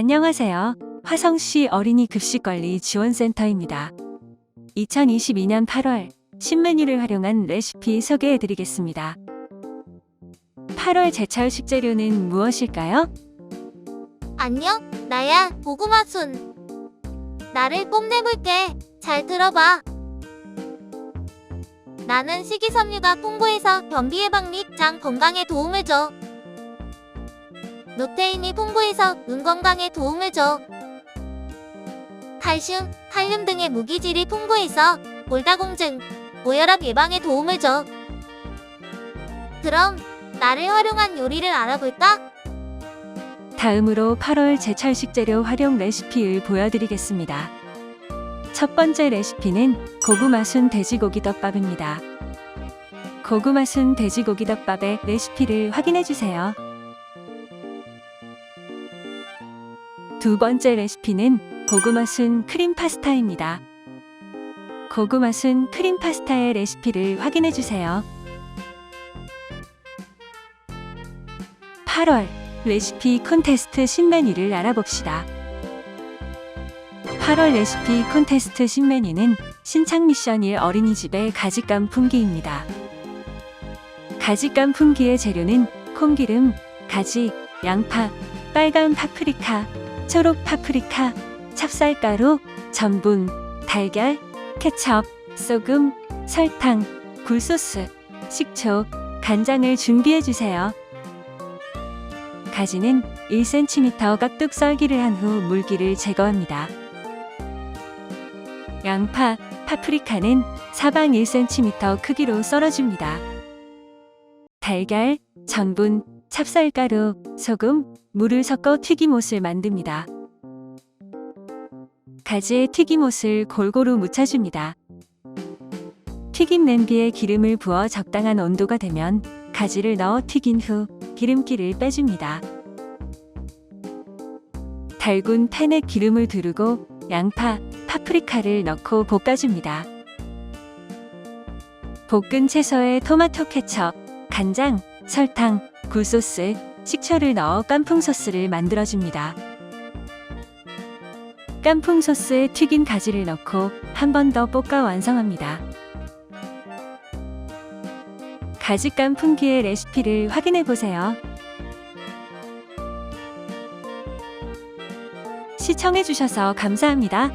안녕하세요. 화성시 어린이 급식관리 지원센터입니다. 2022년 8월 신메뉴를 활용한 레시피 소개해 드리겠습니다. 8월 제철 식재료는 무엇일까요? 안녕, 나야, 고구마 순. 나를 뽐내볼게. 잘 들어봐. 나는 식이섬유가 풍부해서 변비 예방 및 장 건강에 도움을 줘. 루테인이 풍부해서 눈 건강에 도움을 줘. 칼슘, 칼륨 등의 무기질이 풍부해서 골다공증, 고혈압 예방에 도움을 줘. 그럼 나를 활용한 요리를 알아볼까? 다음으로 8월 제철 식재료 활용 레시피를 보여드리겠습니다. 첫 번째 레시피는 고구마 순 돼지고기 덮밥입니다. 고구마 순 돼지고기 덮밥의 레시피를 확인해 주세요. 두 번째 레시피는 고구마 순 크림 파스타입니다. 고구마 순 크림 파스타의 레시피를 확인해 주세요. 8월 레시피 콘테스트 신메뉴를 알아봅시다. 8월 레시피 콘테스트 신메뉴는 신창 미션 1 어린이집의 가짓감 품기입니다. 가짓감 품기의 재료는 콩기름, 가지, 양파, 빨간 파프리카, 초록 파프리카, 찹쌀가루, 전분, 달걀, 케첩, 소금, 설탕, 굴소스, 식초, 간장을 준비해 주세요. 가지는 1cm 깍둑 썰기를 한 후 물기를 제거합니다. 양파, 파프리카는 사방 1cm 크기로 썰어줍니다. 달걀, 전분, 찹쌀가루, 소금, 물을 섞어 튀김옷을 만듭니다. 가지에 튀김옷을 골고루 묻혀줍니다. 튀김 냄비에 기름을 부어 적당한 온도가 되면 가지를 넣어 튀긴 후 기름기를 빼줍니다. 달군 팬에 기름을 두르고 양파, 파프리카를 넣고 볶아줍니다. 볶은 채소에 토마토 케첩, 간장, 설탕, 굴소스, 식초를 넣어 깐풍 소스를 만들어줍니다. 깐풍 소스에 튀긴 가지를 넣고 한 번 더 볶아 완성합니다. 가지감 풍기의 레시피를 확인해 보세요. 시청해 주셔서 감사합니다.